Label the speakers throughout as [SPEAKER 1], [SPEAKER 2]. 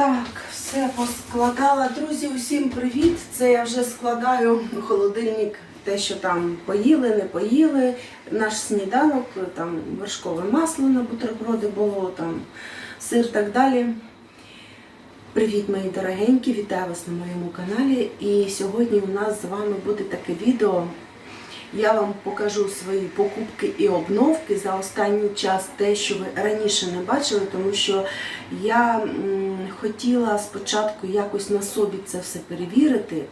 [SPEAKER 1] Так, все поскладала. Друзі, усім привіт! Це я вже складаю холодильник те, що там поїли, не поїли. Наш сніданок, там вершкове масло на бутерброди було, там сир так далі. Привіт, мої дорогенькі! Вітаю вас на моєму каналі. І сьогодні у нас з вами буде таке відео. Я вам покажу свої покупки і обновки за останній час, те, що ви раніше не бачили, тому що я хотіла спочатку якось на собі це все перевірити,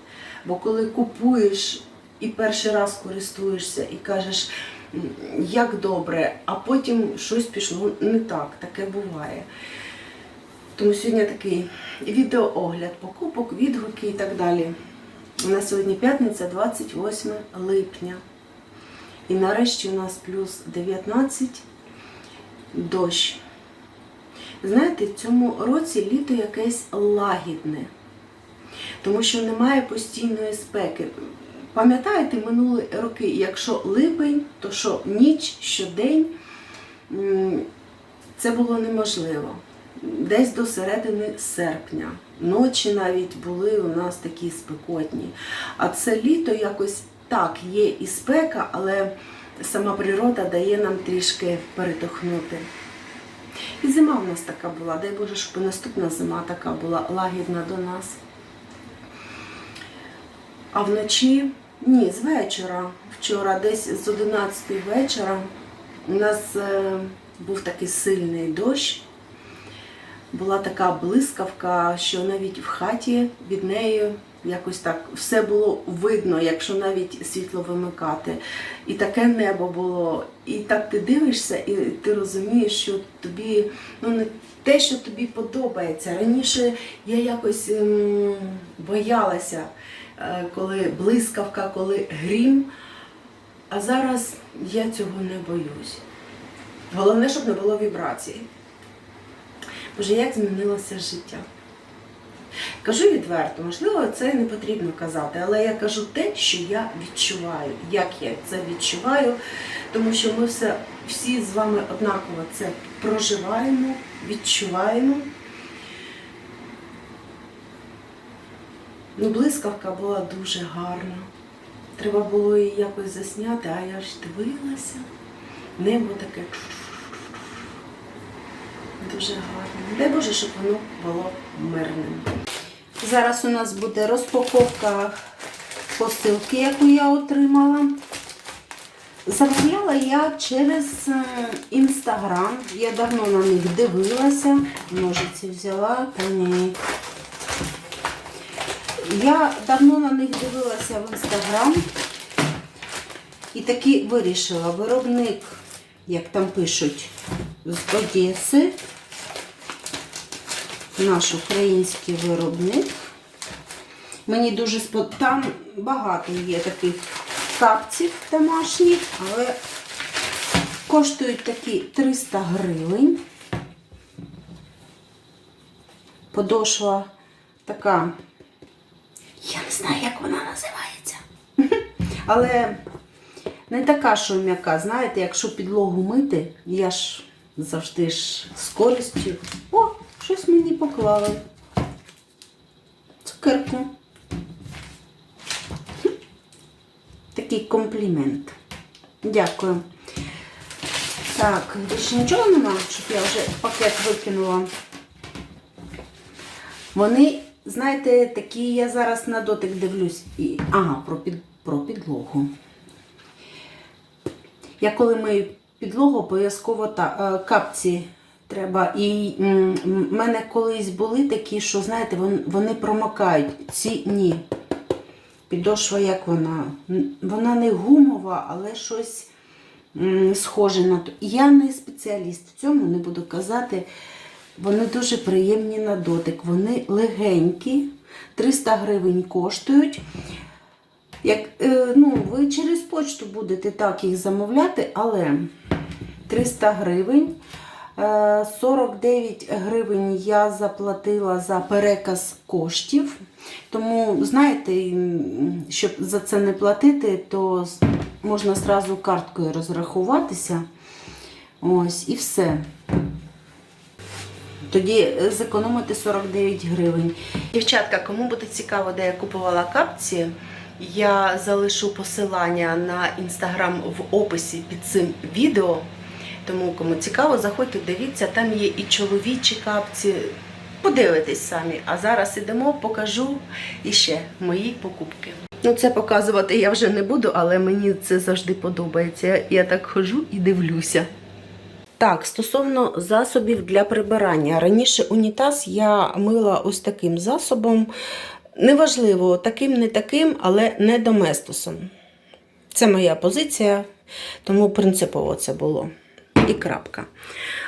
[SPEAKER 1] бо коли купуєш і перший раз користуєшся і кажеш, як добре, а потім щось пішло не так, таке буває. Тому сьогодні такий відеоогляд покупок, відгуки і так далі. У нас сьогодні п'ятниця, 28 липня. І нарешті у нас плюс 19 дощ. Знаєте, в цьому році літо якесь лагідне, тому що немає постійної спеки. Пам'ятаєте минулі роки, якщо липень, то що ніч, що день, це було неможливо. Десь до середини серпня. Ночі навіть були у нас такі спекотні. А це літо якось так, є і спека, але сама природа дає нам трішки перетохнути. І зима в нас така була. Дай Боже, щоб наступна зима така була лагідна до нас. А вночі, ні, з вечора, вчора, десь з 11 вечора, у нас е, був такий сильний дощ. Була така блискавка, що навіть в хаті від неї якось так все було видно, якщо навіть світло вимикати. І таке небо було. І так ти дивишся, і ти розумієш, що тобі ну не те, що тобі подобається. Раніше я якось ем, боялася, е, коли блискавка, коли грім. А зараз я цього не боюсь. Головне, щоб не було вібрації. Боже, як змінилося життя. Кажу відверто, можливо, це не потрібно казати, але я кажу те, що я відчуваю, як я це відчуваю, тому що ми все, всі з вами однаково це проживаємо, відчуваємо. Ну, блискавка була дуже гарна. Треба було її якось засняти, а я ж дивилася. Небо таке дуже гарне. Дай Боже, щоб воно було мирним. Зараз у нас буде розпаковка посилки, яку я отримала. Замовляла я через інстаграм. Я давно на них дивилася. Ножиці взяла, та ні. Я давно на них дивилася в інстаграм і таки вирішила виробник, як там пишуть, з Одеси. Наш український виробник. Мені дуже спод... Там багато є таких капців домашніх, але коштують такі 300 гривень. Подошва така, я не знаю, як вона називається. Але не така, що м'яка. Знаєте, якщо підлогу мити, я ж завжди ж з користю. О, щось мені поклали. Цукерку. Такий комплімент. Дякую. Так, більше нічого нема, щоб я вже пакет викинула. Вони, знаєте, такі я зараз на дотик дивлюсь. І, ага, про, під, про підлогу. Я коли мию підлогу, обов'язково е, капці треба. І в мене колись були такі, що, знаєте, вони, вони промокають. Ці ні. Підошва, як вона? Вона не гумова, але щось схоже на то. Я не спеціаліст в цьому, не буду казати. Вони дуже приємні на дотик. Вони легенькі, 300 гривень коштують. Як, е, ну, ви через почту будете так їх замовляти, але 300 гривень. Е, 49 гривень я заплатила за переказ коштів. Тому, знаєте, щоб за це не платити, то можна зразу карткою розрахуватися. Ось, і все. Тоді е, зекономити 49 гривень. Дівчатка, кому буде цікаво, де я купувала капці, я залишу посилання на інстаграм в описі під цим відео. Тому кому цікаво, заходьте, дивіться, там є і чоловічі капці. Подивитесь самі. А зараз ідемо, покажу іще мої покупки. Ну, це показувати я вже не буду, але мені це завжди подобається. Я так хожу і дивлюся. Так, стосовно засобів для прибирання. Раніше унітаз я мила ось таким засобом. Неважливо, таким, не таким, але не доместосом. Це моя позиція, тому принципово це було. І крапка.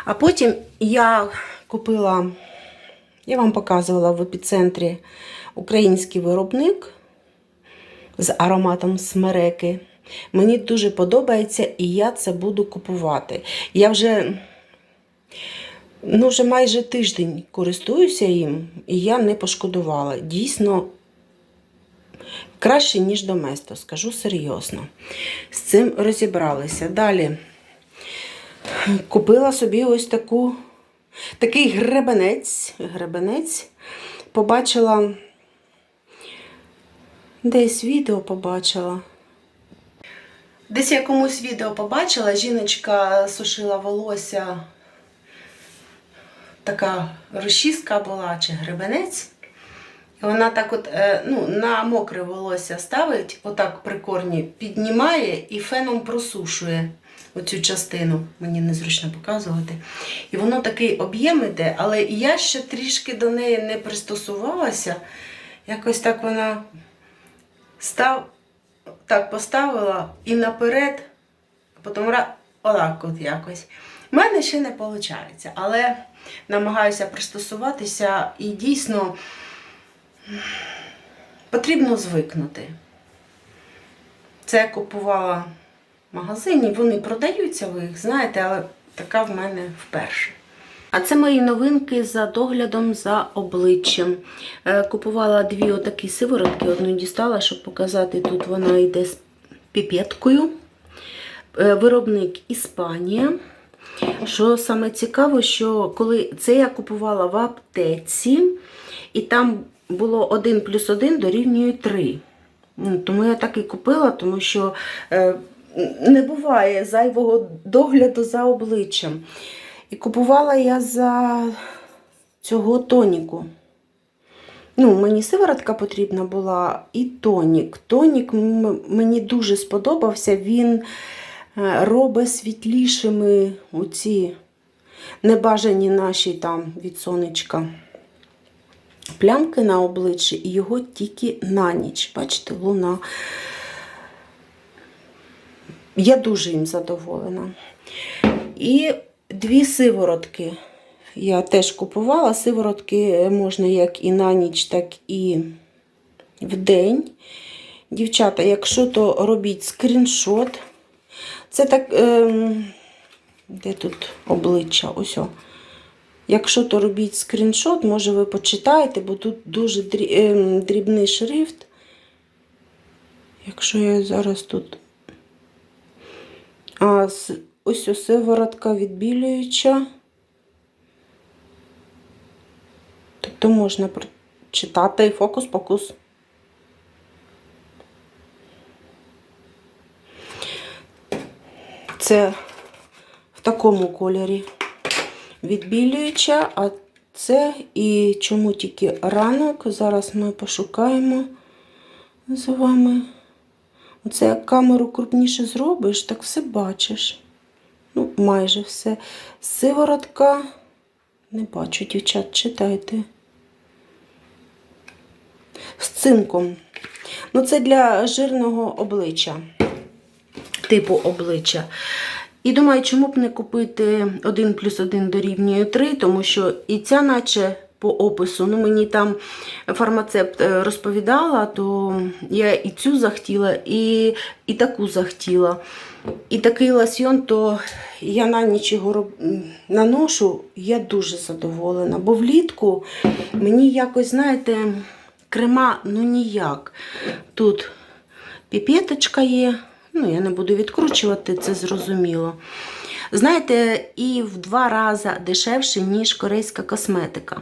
[SPEAKER 1] А потім я купила, я вам показувала в епіцентрі український виробник з ароматом смереки. Мені дуже подобається, і я це буду купувати. Я вже, ну, вже майже тиждень користуюся їм, і я не пошкодувала. Дійсно, краще, ніж Доместо, скажу серйозно. З цим розібралися. Далі купила собі ось таку, такий гребенець. гребенець. Побачила, десь відео побачила. Десь я комусь відео побачила, жіночка сушила волосся, така розчіска була чи гребенець. І вона так от е, ну, на мокре волосся ставить, отак при корні, піднімає і феном просушує оцю частину. Мені незручно показувати. І воно такий об'єм іде, але я ще трішки до неї не пристосувалася. Якось так вона став, так поставила і наперед, потім отак от якось. У мене ще не виходить, але намагаюся пристосуватися і дійсно потрібно звикнути. Це я купувала магазині, вони продаються, ви їх знаєте, але така в мене вперше. А це мої новинки за доглядом за обличчям. Е, Купувала дві отакі сиворотки, одну дістала, щоб показати, тут вона йде з піпеткою. Е, Виробник Іспанія. Що саме цікаво, що коли це я купувала в аптеці, і там було 1 плюс 1 дорівнює 3. Ну, Тому я так і купила, тому що е, не буває зайвого догляду за обличчям. І купувала я за цього тоніку. Ну, мені сиворотка потрібна була і тонік. Тонік мені дуже сподобався. Він е, робить світлішими оці небажані наші там від сонечка плямки на обличчі, і його тільки на ніч. Бачите, луна. Я дуже їм задоволена. І дві сиворотки. Я теж купувала. Сиворотки можна як і на ніч, так і в день. Дівчата, якщо то робіть скріншот. Це так. Ем, де тут обличчя? Ось. Якщо то робіть скріншот, може ви почитаєте, бо тут дуже ем, дрібний шрифт. Якщо я зараз тут. А ось ось сиворотка відбілююча. Тобто можна прочитати фокус-покус. Це в такому кольорі відбілююча, а це і чому тільки ранок. Зараз ми пошукаємо з вами. Оце як камеру крупніше зробиш, так все бачиш. Ну, майже все. Сиворотка. Не бачу, дівчат, читайте. З цинком. Ну, це для жирного обличчя, типу обличчя. І думаю, чому б не купити 1 плюс 1 дорівнює 3, тому що і ця, наче по опису, ну мені там фармацепт е, розповідала, то я і цю захотіла, і, і таку захотіла. І такий лосьйон, то я на ніч його роб- наношу, я дуже задоволена. Бо влітку мені якось, знаєте, крема ну ніяк. Тут піпеточка є. Ну, я не буду відкручувати, це зрозуміло. Знаєте, і в два рази дешевше, ніж корейська косметика.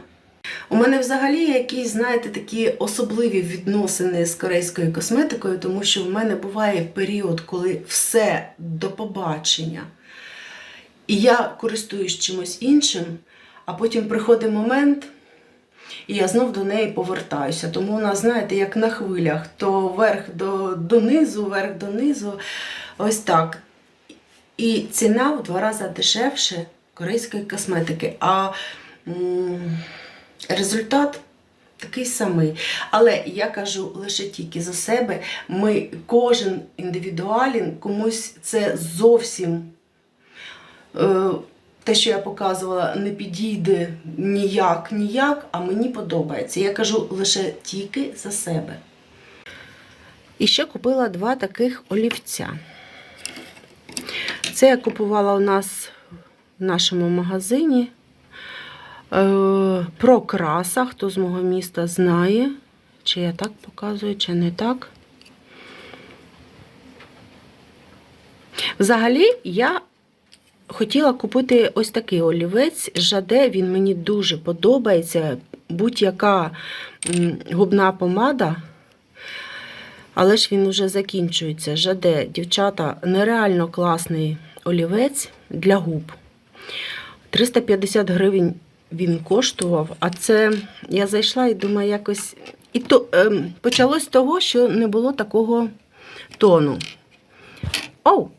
[SPEAKER 1] У мене взагалі якісь, знаєте, такі особливі відносини з корейською косметикою, тому що в мене буває період, коли все до побачення. І я користуюсь чимось іншим, а потім приходить момент, і я знов до неї повертаюся. Тому нас, знаєте, як на хвилях, то вверх до, донизу, вверх донизу. Ось так. І ціна в два рази дешевше корейської косметики. А м, результат такий самий. Але я кажу лише тільки за себе. Ми кожен індивідуалін, комусь це зовсім. Е, те, що я показувала, не підійде ніяк, ніяк, а мені подобається. Я кажу лише тільки за себе. І ще купила два таких олівця. Це я купувала у нас в нашому магазині. Е, Про краса, хто з мого міста знає, чи я так показую, чи не так. Взагалі, я хотіла купити ось такий олівець Жаде. Він мені дуже подобається. Будь-яка губна помада. Але ж він вже закінчується. Жаде, дівчата, нереально класний олівець для губ. 350 гривень він коштував, а це я зайшла і думаю, якось. І то ем, почалось з того, що не було такого тону. Оу!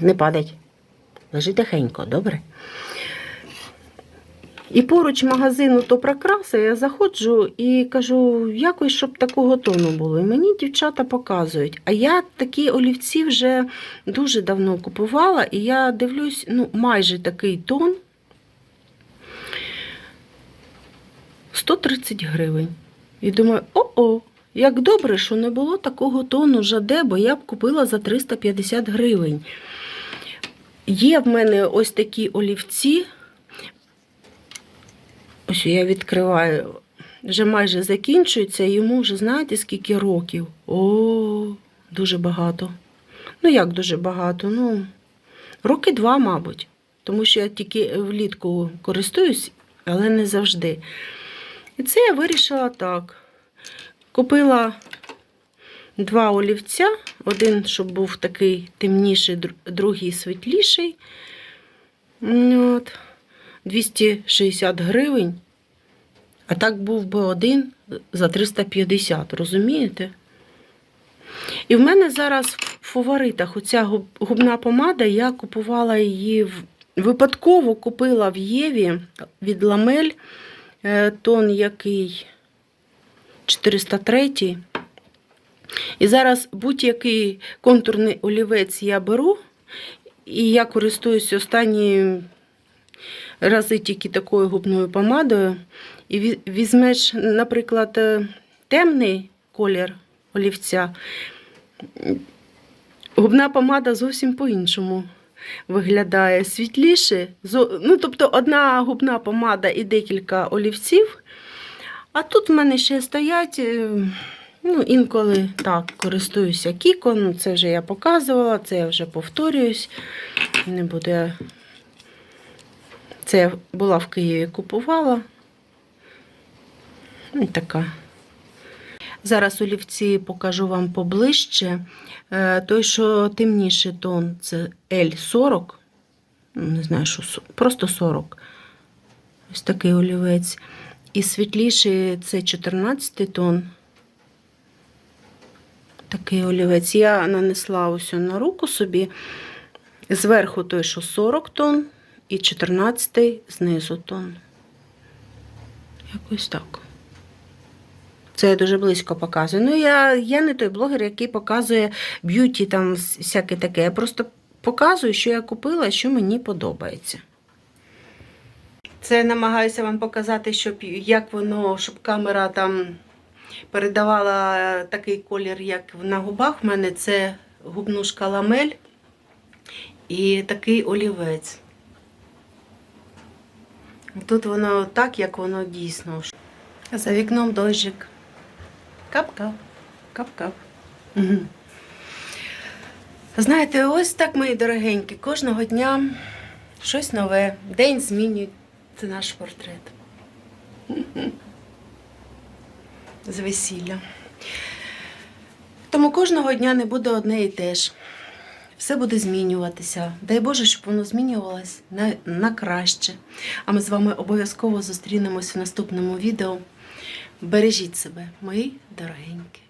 [SPEAKER 1] Не падать. Лежи тихенько, добре? І поруч магазину то прикраса, я заходжу і кажу, якось, щоб такого тону було. І мені дівчата показують. А я такі олівці вже дуже давно купувала, і я дивлюсь, ну, майже такий тон. 130 гривень. І думаю, о-о, як добре, що не було такого тону жаде, бо я б купила за 350 гривень. Є в мене ось такі олівці. Ось я відкриваю, вже майже закінчується, йому вже знаєте, скільки років? О, дуже багато. Ну, як дуже багато? Ну, роки два, мабуть. Тому що я тільки влітку користуюсь, але не завжди. І це я вирішила так. Купила два олівця. Один, щоб був такий темніший, другий світліший. От. 260 гривень. А так був би один за 350, розумієте? І в мене зараз в фаворитах оця губна помада, я купувала її випадково купила в Єві від Ламель тон який 403. І зараз будь-який контурний олівець я беру, і я користуюсь останні рази тільки такою губною помадою. І візьмеш, наприклад, е, темний колір олівця, губна помада зовсім по-іншому виглядає світліше. Ну, тобто одна губна помада і декілька олівців. А тут в мене ще стоять. е, Ну, інколи так користуюся кікон, ну, це вже я показувала, це я вже повторююсь. Не буду я це я була в Києві, купувала. Ось така. Зараз олівці покажу вам поближче. Е, Той, що темніший тон, це L40. Ну, Не знаю, що просто 40. Ось такий олівець. І світліший це 14 тон. Такий олівець. Я нанесла ось на руку собі. Зверху той, що 40 тонн, і 14 знизу тон. Якось так. Це я дуже близько показую. Ну, я, я не той блогер, який показує б'юті, там всяке таке. Я просто показую, що я купила, що мені подобається. Це намагаюся вам показати, щоб як воно, щоб камера там передавала такий колір, як на губах. У мене це губнушка ламель і такий олівець. Тут воно так, як воно дійсно. За вікном дощик. Кап-кап, кап-кап. Знаєте, ось так, мої дорогенькі, кожного дня щось нове. День змінює наш портрет. З весілля. Тому кожного дня не буде одне і те ж. Все буде змінюватися. Дай Боже, щоб воно змінювалось на, на краще. А ми з вами обов'язково зустрінемось в наступному відео. Бережіть себе, мої дорогенькі.